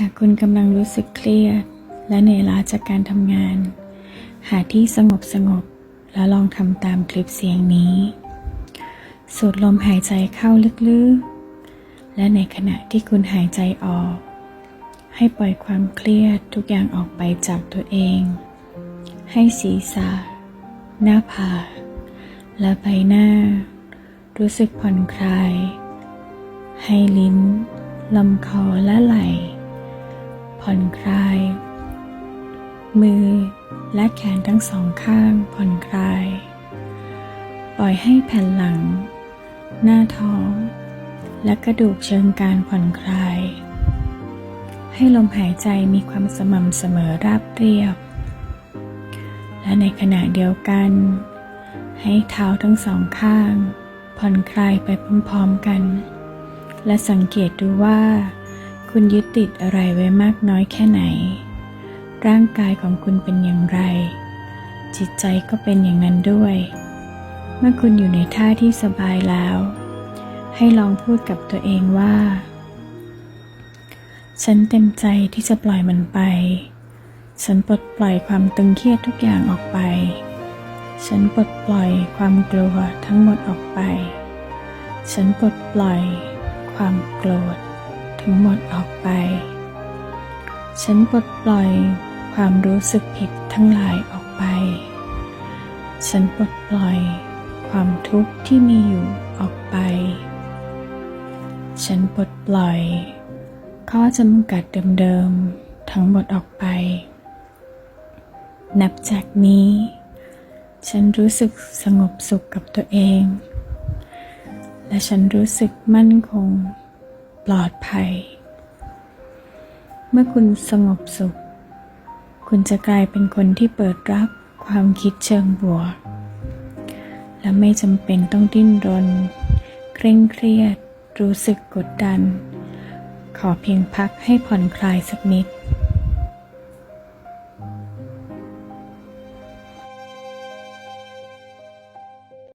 หากคุณกำลังรู้สึกเครียด และเหนื่อยล้าจากการทำงาน หาที่สงบสงบแล้วลองทำตามคลิปเสียงนี้ สูดลมหายใจเข้าลึกๆ และในขณะที่คุณหายใจออก ให้ปล่อยความเครียดทุกอย่างออกไปจากตัวเอง ให้ศีรษะ หน้าผากและใบหน้า รู้สึกผ่อนคลาย ให้ลิ้นลำคอและไหล่ ผ่อนคลาย มือและแขนทั้งสองข้างผ่อนคลาย ปล่อยให้แผ่นหลัง หน้าท้อง และกระดูกเชิงกรานผ่อนคลาย ให้ลมหายใจมีความสม่ำเสมอราบเรียบ และในขณะเดียวกัน ให้เท้าทั้งสองข้าง ผ่อนคลายไปพร้อมๆกัน และสังเกตดูว่า คุณยึดติดอะไรไว้มากน้อยแค่ไหน ร่างกายของคุณเป็นอย่างไร จิตใจก็เป็นอย่างนั้นด้วย เมื่อคุณอยู่ในท่าที่สบายแล้ว ให้ลองพูดกับตัวเองว่า ฉันเต็มใจที่จะปล่อยมันไป ฉันปลดปล่อยความตึงเครียดทุกอย่างออกไป ฉันปลดปล่อยความกลัวทั้งหมดออกไป ฉันปลดปล่อยความโกรธ ทั้งหมดออกไป ฉันปลดปล่อยความรู้สึกผิดทั้งหลายออกไป ฉันปลดปล่อยความทุกข์ที่มีอยู่ออกไป ฉันปลดปล่อย ข้อจำกัดเดิมๆทั้งหมดออกไป นับจากนี้ ฉันรู้สึกสงบสุขกับตัวเอง และฉันรู้สึกมั่นคง ปลอดภัย เมื่อคุณสงบสุข คุณจะกลายเป็นคนที่เปิดรับความคิดเชิงบวก และไม่จำเป็นต้องดิ้นรน เคร่งเครียด รู้สึกกดดัน ขอเพียงพักให้ผ่อนคลายสักนิด